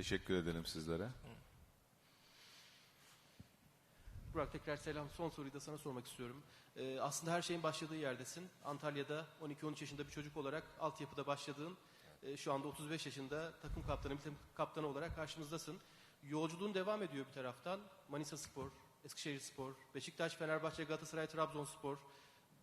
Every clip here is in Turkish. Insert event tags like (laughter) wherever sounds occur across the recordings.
Teşekkür edelim sizlere. Burak tekrar selam. Son soruyu da sana sormak istiyorum. Ee, aslında her şeyin başladığı yerdesin. Antalya'da 12-13 yaşında bir çocuk olarak altyapıda başladığın, e, şu anda 35 yaşında takım kaptanı, bir takım kaptanı olarak karşımızdasın. Yolculuğun devam ediyor bir taraftan. Manisa Spor, Eskişehir Spor, Beşiktaş, Fenerbahçe, Galatasaray, Trabzonspor.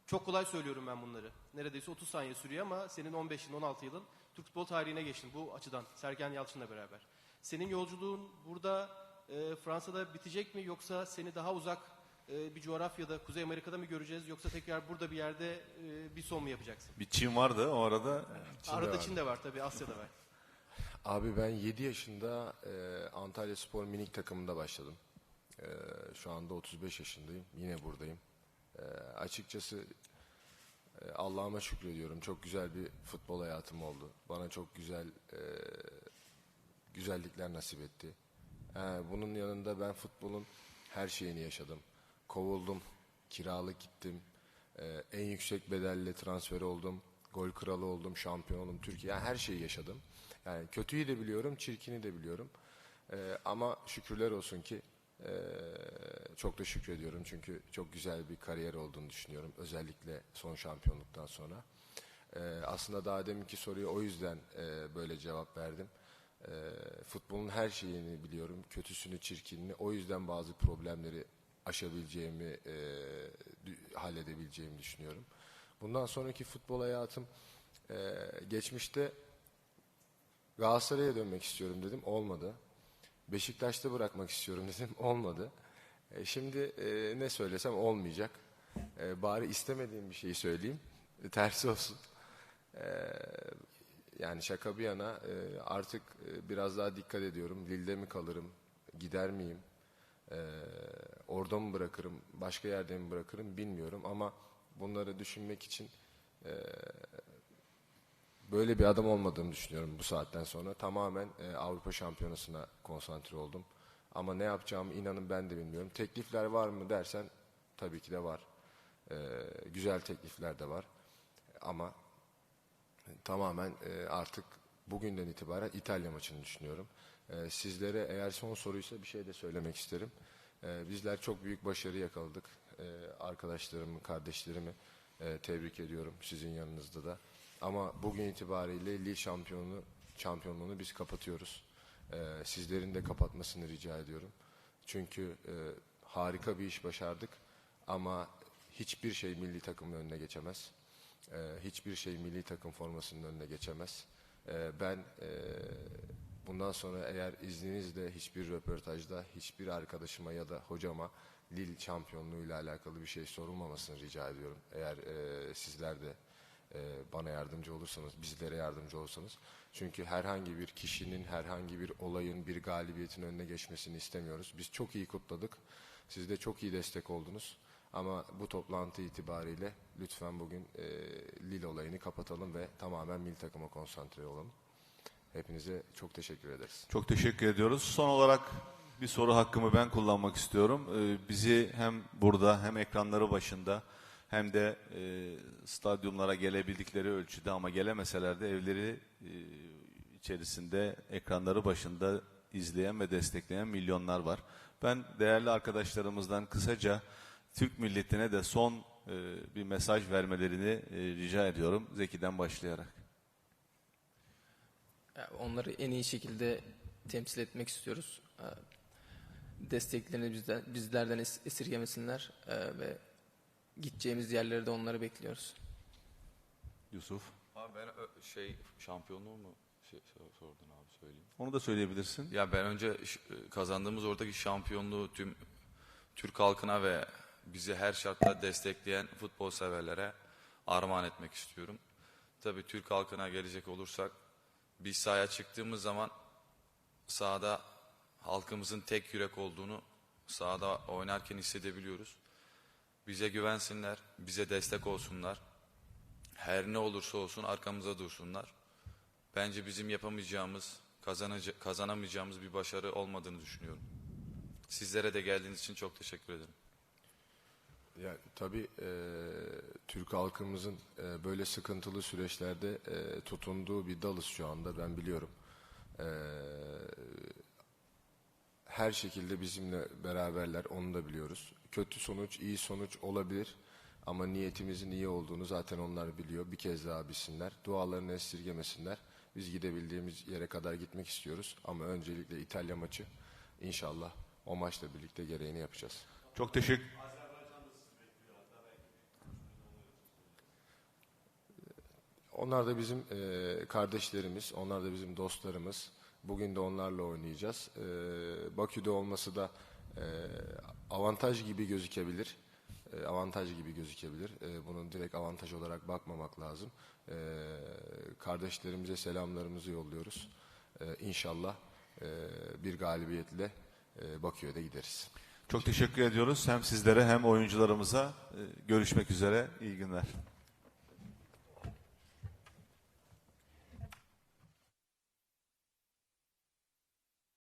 Çok kolay söylüyorum ben bunları. Neredeyse 30 saniye sürüyor ama senin 15 yılın, 16 yılın Türk futbol tarihine geçtin bu açıdan. Sergen Yalçın'la beraber. Senin yolculuğun burada e, Fransa'da bitecek mi yoksa seni daha uzak e, bir coğrafyada, Kuzey Amerika'da mı göreceğiz yoksa tekrar burada bir yerde e, bir son mu yapacaksın? Bir Çin vardı o arada. Arada var. Çin de var tabii, Asya'da var. (laughs) Abi ben 7 yaşında e, Antalya Spor minik takımında başladım. E, şu anda 35 yaşındayım. Yine buradayım. E, açıkçası e, Allah'ıma şükrediyorum. Çok güzel bir futbol hayatım oldu. Bana çok güzel e, güzellikler nasip etti. Ha, bunun yanında ben futbolun her şeyini yaşadım. Kovuldum, kiralık gittim. E, en yüksek bedelle transfer oldum. Gol kralı oldum, şampiyon oldum. Türkiye yani her şeyi yaşadım. Yani kötüyü de biliyorum, çirkini de biliyorum. E, ama şükürler olsun ki e, çok da şükrediyorum. Çünkü çok güzel bir kariyer olduğunu düşünüyorum. Özellikle son şampiyonluktan sonra. E, aslında daha deminki soruya o yüzden e, böyle cevap verdim. E, futbolun her şeyini biliyorum. Kötüsünü, çirkinini. O yüzden bazı problemleri aşabileceğimi, e, halledebileceğimi düşünüyorum. Bundan sonraki futbol hayatım e, geçmişte Galatasaray'a dönmek istiyorum dedim. Olmadı. Beşiktaş'ta bırakmak istiyorum (laughs) dedim. Olmadı. E, şimdi e, ne söylesem olmayacak. E, bari istemediğim bir şeyi söyleyeyim. E, tersi olsun. E, yani şaka bir yana e, artık e, biraz daha dikkat ediyorum. Lille'de mi kalırım? Gider miyim? E, orada mı bırakırım? Başka yerde mi bırakırım? Bilmiyorum ama bunları düşünmek için böyle bir adam olmadığımı düşünüyorum bu saatten sonra. Tamamen e, Avrupa Şampiyonası'na konsantre oldum. Ama ne yapacağımı inanın ben de bilmiyorum. Teklifler var mı dersen tabii ki de var. E, güzel teklifler de var. Ama tamamen e, artık bugünden itibaren İtalya maçını düşünüyorum. E, sizlere eğer son soruysa bir şey de söylemek isterim. E, bizler çok büyük başarı yakaladık. E, arkadaşlarımı, kardeşlerimi e, tebrik ediyorum sizin yanınızda da. Ama bugün itibariyle Lille şampiyonluğu, şampiyonluğunu biz kapatıyoruz. E, sizlerin de kapatmasını rica ediyorum. Çünkü e, harika bir iş başardık ama hiçbir şey milli takımın önüne geçemez. Ee, hiçbir şey milli takım formasının önüne geçemez. Ee, ben e, bundan sonra eğer izninizle hiçbir röportajda hiçbir arkadaşıma ya da hocama Lille şampiyonluğuyla alakalı bir şey sorulmamasını rica ediyorum. Eğer e, sizler de e, bana yardımcı olursanız, bizlere yardımcı olursanız. Çünkü herhangi bir kişinin, herhangi bir olayın, bir galibiyetin önüne geçmesini istemiyoruz. Biz çok iyi kutladık. Siz de çok iyi destek oldunuz. Ama bu toplantı itibariyle lütfen bugün e, Lille olayını kapatalım ve tamamen milli takıma konsantre olalım. Hepinize çok teşekkür ederiz. Çok teşekkür ediyoruz. Son olarak bir soru hakkımı ben kullanmak istiyorum. Ee, bizi hem burada hem ekranları başında hem de e, stadyumlara gelebildikleri ölçüde ama gelemeseler de evleri e, içerisinde ekranları başında izleyen ve destekleyen milyonlar var. Ben değerli arkadaşlarımızdan kısaca Türk milletine de son e, bir mesaj vermelerini e, rica ediyorum. Zeki'den başlayarak. Ya Onları en iyi şekilde temsil etmek istiyoruz. Ee, Desteklerini bizden, bizlerden es- esirgemesinler ee, ve gideceğimiz yerlere de onları bekliyoruz. Yusuf. Abi ben şey şampiyonluğu mu şey, sor- sordun abi söyleyeyim. Onu da söyleyebilirsin. Ya ben önce kazandığımız oradaki şampiyonluğu tüm Türk halkına ve bizi her şartta destekleyen futbol severlere armağan etmek istiyorum. Tabii Türk halkına gelecek olursak biz sahaya çıktığımız zaman sahada halkımızın tek yürek olduğunu sahada oynarken hissedebiliyoruz. Bize güvensinler, bize destek olsunlar. Her ne olursa olsun arkamıza dursunlar. Bence bizim yapamayacağımız, kazanamayacağımız bir başarı olmadığını düşünüyorum. Sizlere de geldiğiniz için çok teşekkür ederim. Ya tabii e, Türk halkımızın e, böyle sıkıntılı süreçlerde e, tutunduğu bir dalız şu anda ben biliyorum. Ee, her şekilde bizimle beraberler, onu da biliyoruz. Kötü sonuç, iyi sonuç olabilir. Ama niyetimizin iyi olduğunu zaten onlar biliyor. Bir kez daha bilsinler. Dualarını esirgemesinler. Biz gidebildiğimiz yere kadar gitmek istiyoruz. Ama öncelikle İtalya maçı. İnşallah o maçla birlikte gereğini yapacağız. Çok teşekkür Onlar da bizim e, kardeşlerimiz, onlar da bizim dostlarımız. Bugün de onlarla oynayacağız. E, Bakü'de olması da e, avantaj gibi gözükebilir. E, avantaj gibi gözükebilir. E, bunun direkt avantaj olarak bakmamak lazım. E, kardeşlerimize selamlarımızı yolluyoruz. E, inşallah e, bir galibiyetle e, Bakü'ye de gideriz. çok teşekkür ediyoruz hem sizlere hem oyuncularımıza. E, görüşmek üzere. İyi günler.